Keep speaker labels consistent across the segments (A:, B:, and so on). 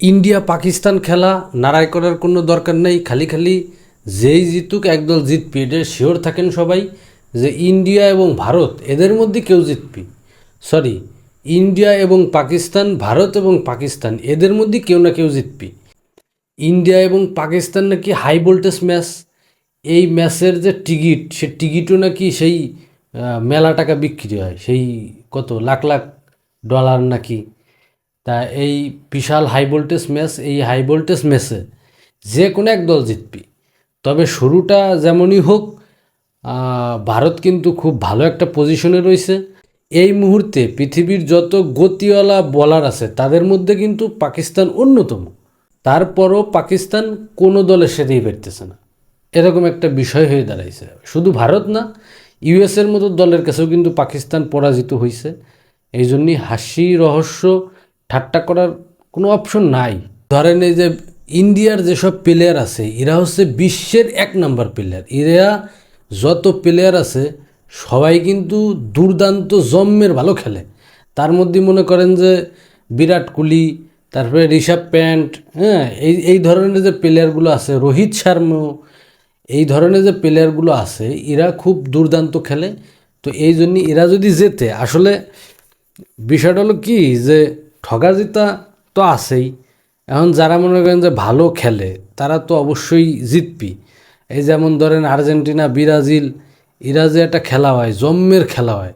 A: India Pakistan খেলা নাড়াই করার কোনো দরকার নেই, খালি খালি যেই জিতুক একদল জিতবি। এটা শিওর থাকেন সবাই যে ইন্ডিয়া এবং ভারত, এদের মধ্যে কেউ জিতবি। সরি ইন্ডিয়া এবং পাকিস্তান, ভারত এবং পাকিস্তান, এদের মধ্যে কেউ না কেউ জিতবি। ইন্ডিয়া এবং পাকিস্তান নাকি হাই ভোল্টেজ ম্যাচ এই ম্যাচের যে টিকিট সে টিকিটও নাকি সেই মেলা টাকা বিক্রি হয়। সেই কত? লাখ লাখ ডলার নাকি। তা এই বিশাল হাই ভোল্টেজ ম্যাচ এই হাই ভোল্টেজ ম্যাচে যে কোনো এক দল জিতবি। তবে শুরুটা যেমনই হোক ভারত কিন্তু খুব ভালো একটা পজিশনে রয়েছে। এই মুহূর্তে পৃথিবীর যত গতিওয়ালা বলার আছে, তাদের মধ্যে কিন্তু পাকিস্তান অন্যতম। তারপরও পাকিস্তান কোনো দলের সাথেই পারতেছে না। এরকম একটা বিষয় হয়ে দাঁড়াইছে। শুধু ভারত না ইউএসের মতো দলের কাছেও কিন্তু পাকিস্তান পরাজিত হয়েছে এই জন্যই হাসি, রহস্য ঠাট্টা করার কোনো অপশন নাই। ধরেন এই যে ইন্ডিয়ার যেসব প্লেয়ার আছে, এরা হচ্ছে বিশ্বের এক নাম্বার প্লেয়ার এরা যত প্লেয়ার আছে, সবাই কিন্তু দুর্দান্ত জম্মের ভালো খেলে। তার মধ্যে মনে করেন যে বিরাট কোহলি, তারপরে ঋষভ প্যান্ট হ্যাঁ এই এই ধরনের যে প্লেয়ারগুলো আছে, রোহিত শর্মা, এই ধরনের যে প্লেয়ারগুলো আছে, এরা খুব দুর্দান্ত খেলে। তো এই জন্য এরা যদি জেতে, আসলে বিষয়টা হলো কি যে ঠগা জিতা তো আছেই। এখন যারা মনে করেন যে ভালো খেলে, তারা তো অবশ্যই জিতবি এই যেমন ধরেন আর্জেন্টিনা, ব্রাজিল এরা যে একটা খেলা হয়, জম্মের খেলা হয়।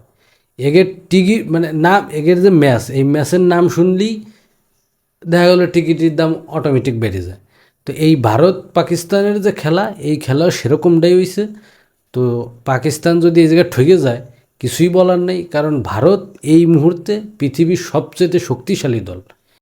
A: এগের টিকিট মানে নাম এগের যে ম্যাচ, এই ম্যাচের নাম শুনলেই দেখা গেলো টিকিটের দাম অটোমেটিক বেড়ে যায়। তো এই ভারত পাকিস্তানের যে খেলা, এই খেলা সেরকমটাই হয়েছে তো পাকিস্তান যদি এই জায়গায় ঠকে যায় কিছুই বলার নেই কারণ ভারত এই মুহূর্তে পৃথিবীর সবচেয়ে শক্তিশালী দল।